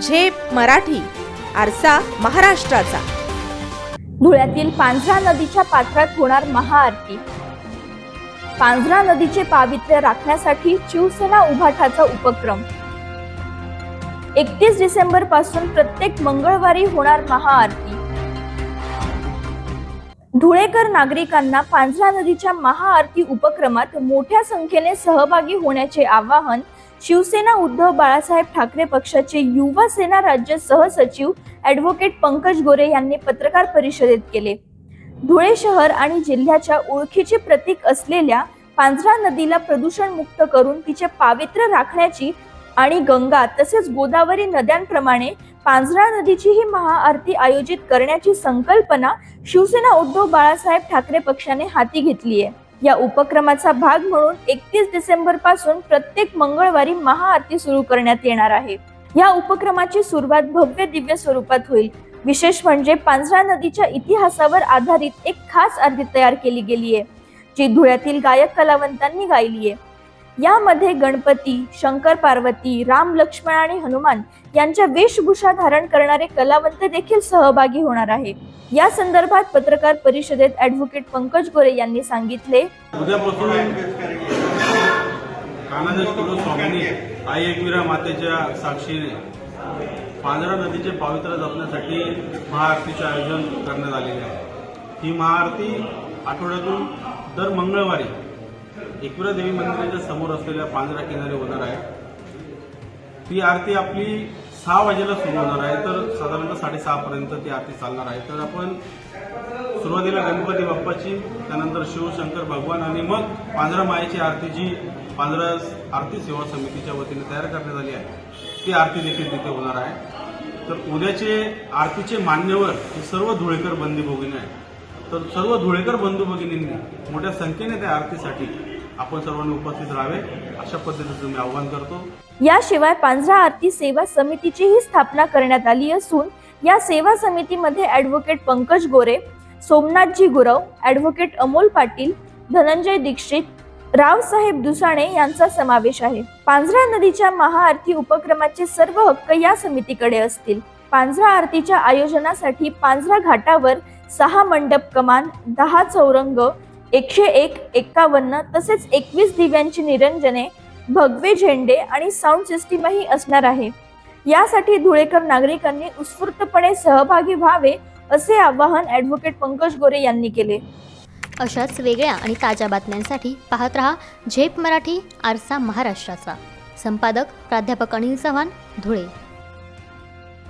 झेप मराठी आरसा महाराष्ट्राचा. धुळ्यातील पांझरा नदीच्या पात्रात होणार महाआरती. पांझरा नदीचे पावित्र्य राखण्यासाठी शिवसेना उभाठाचा उपक्रम. एकतीस डिसेंबरपासून प्रत्येक मंगळवारी होणार महाआरती. धुळेकर नागरिकांना पांझरा नदीच्या महाआरती उपक्रमात मोठ्या संख्येने सहभागी होण्याचे आवाहन शिवसेना उद्धव बाळासाहेब ठाकरे पक्षाचे युवा सेना राज्य सहसचिव ॲडव्होकेट पंकज गोरे यांनी पत्रकार परिषदेत केले. धुळे शहर आणि जिल्ह्याच्या ओळखीचे प्रतीक असलेल्या पांझरा नदीला प्रदूषण मुक्त करून तिचे पावित्र्य राखण्याची आणि गंगा तसेच गोदावरी नद्यांप्रमाणे पांझरा नदीची ही महाआरती आयोजित करण्याची संकल्पना शिवसेना उद्धव बाळासाहेब ठाकरे पक्षाने हाती घेतली आहे या उपक्रमाचा भाग म्हणून एकतीस डिसेंबरपासून प्रत्येक मंगळवारी महाआरती सुरू करण्यात येणार आहे. या उपक्रमाची सुरुवात भव्य दिव्य स्वरूपात होईल. विशेष म्हणजे पांझरा नदीच्या इतिहासावर आधारित एक खास आरती तयार केली गेली आहे जी धुळ्यातील गायक कलावंतांनी गायली आहे यामध्ये गणपती शंकर पार्वती राम लक्ष्मण आणि हनुमान यांच्या वेशभूषा धारण करणारे कलावंत देखील सहभागी होणार आहे या संदर्भात पत्रकार परिषदेत ऍडव्होकेट पंकज गोरे यांनी सांगितले. आई एकविरा मातेच्या साक्षीने पांढरा नदीचे पावित्र्य जपण्यासाठी महाआरतीचे आयोजन करण्यात आलेले आहे. ही महाआरती आठवड्यातून दर मंगळवारी एकविरा देवी मंदिराच्या समोर असलेल्या पांढरा किनारी होणार आहे. ती आरती आपली सहा वाजेला सुरू होणार आहे तर साधारणतः साडेसहापर्यंत ती आरती चालणार आहे. तर आपण सुरुवातीला गणपती बाप्पाची त्यानंतर शिवशंकर भगवान आणि मग पांढरा मायेची आरती जी पांढरा आरती सेवा समितीच्या वतीने तयार करण्यात आली आहे ती आरती देखील तिथे होणार आहे. तर उद्याचे आरतीचे मान्यवर हे सर्व धुळेकर बंदी भोगिनी आहेत. तर सर्व धुळेकर बंधू भगिनींनी मोठ्या संख्येने त्या आरतीसाठी आपण सर्वांनी उपस्थित राहावे अशा पद्धतीचं मी आवाहन करतो. याशिवाय पांझरा आरती सेवा समितीचीही स्थापना करण्यात आली असून या सेवा समितीमध्ये ॲडव्होकेट पंकज गोरे सोमनाथजी गुरव ॲडव्होकेट अमोल पाटील धनंजय दीक्षित रावसाहेब दुसाणे यांचा समावेश आहे. पांझरा नदीच्या महाआरती उपक्रमाचे सर्व हक्क या समितीकडे असतील. पांझरा आरतीच्या आयोजनासाठी पांझरा घाटावर सहा मंडप कमान दहा चौरंग एकशे एक एक्कावन्न तसेच एकवीस दिव्यांची निरंजने भगवे झेंडे आणि साऊंड सिस्टीमही असणार आहे. यासाठी धुळेकर नागरिकांनी उत्स्फूर्तपणे सहभागी व्हावे असे आवाहन ॲडव्होकेट पंकज गोरे यांनी केले. अशाच वेगळ्या आणि ताज्या बातम्यांसाठी पाहत रहा झेप मराठी आरसा महाराष्ट्राचा. संपादक प्राध्यापक अनिल चव्हाण धुळे.